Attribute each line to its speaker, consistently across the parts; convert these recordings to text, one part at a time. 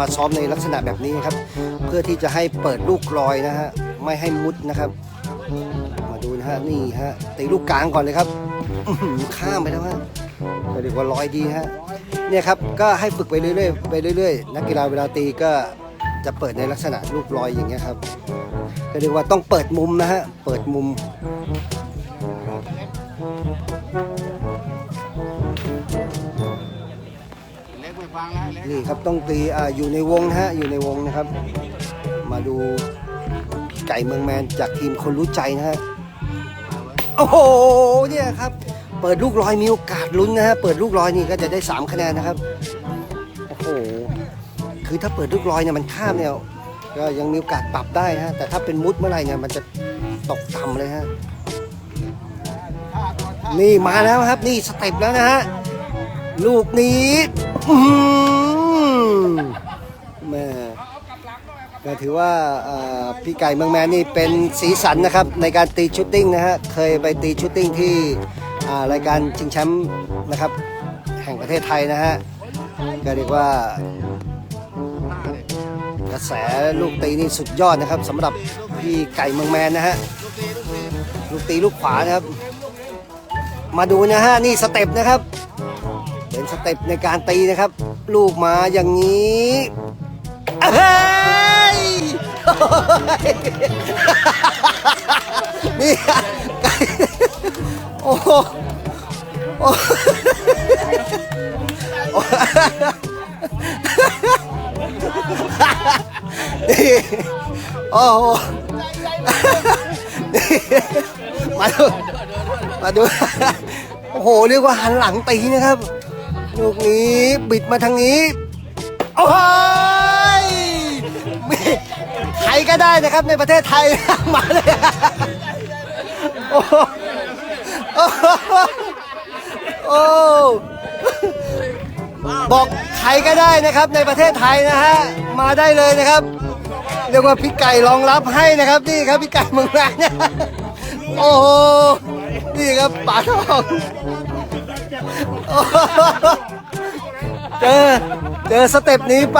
Speaker 1: มาซ้อมในลักษณะแบบนี้ครับ เพื่อที่จะให้เปิดลูกลอยนะฮะไม่ให้มุดนะครับ มาดูนะฮะนี่ฮะตีลูกกลางก่อนเลยครับข้ามไปแล้วฮะเรียกว่าลอยดีฮะเนี่ยครับก็ให้ฝึกไปเรื่อยๆไปเรื่อยๆนักกีฬาเวลาตีก็จะเปิดในลักษณะลูกลอยอย่างเงี้ยครับก็เรียกว่าต้องเปิดมุมนะฮะเปิดมุม นี่ครับต้องตีอ่าอยู่ในวงนะฮะอยู่ในวงนะครับ มาดูไก่เมืองแมนจากทีมคนรู้ใจนะฮะโอ้โหเนี่ยครับ เปิดลูกลอยมีโอกาสลุ้นนะฮะเปิดลูกลอยนี่ก็จะได้ 3 คะแนนนะครับโอ้โหคือถ้าเปิดลูกลอยเนี่ยมันข้ามเนี่ยก็ยังมีโอกาสปรับได้ฮะแต่ถ้าเป็นมุดเมื่อไหร่เนี่ยมันจะตกต่ำเลยฮะนี่มาแล้วครับ นี่สเต็ปแล้วนะฮะ ลูกนี้อื้อหือแม่ก็ถือว่าพี่ไก่เมืองแมนนี่เป็นสีสันนะครับในการตีชุตติ้งนะฮะเคยไปตีชุตติ้งที่รายการชิงแชมป์นะครับแห่งประเทศไทยนะฮะก็เรียกว่ากระแสลูกตีนี่สุดยอดนะครับสำหรับพี่ไก่เมืองแมนนะฮะลูกตีลูกขวานะครับ มาดูนะฮะนี่สเต็ปนะครับ เป็นสเต็ปในการตีนะครับ ลูกมาอย่างนี้เฮ้ยนี่โอ้โหโอ้โหนี่โอ้โหมาดู มาดู โอ้โห เรียกว่าหันหลังตีนะครับ ลูกนี้บิดมาทางนี้ โอ้ยใครก็ได้นะครับในประเทศไทยมาเลยโอ้โหโอ้บอกใครก็ได้นะครับในประเทศไทยนะฮะมาได้เลยนะครับเรียกว่าพี่ไก่รองรับให้นะครับนี่ครับพี่ไก่เมืองแรงเนี่ยโอ้โหนี่ครับป๋าทอง เจอ เจอสเต็ปนี้ไป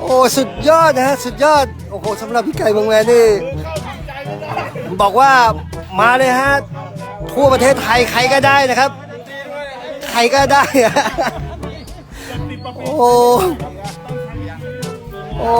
Speaker 1: โอ้สุดยอดนะฮะสุดยอด โอ้โหสำหรับพี่ไก่เมืองแรงนี่ บอกว่ามาเลยฮะ ทั่วประเทศไทยใครก็ได้นะครับ ใครก็ได้อะโอ้ โอ้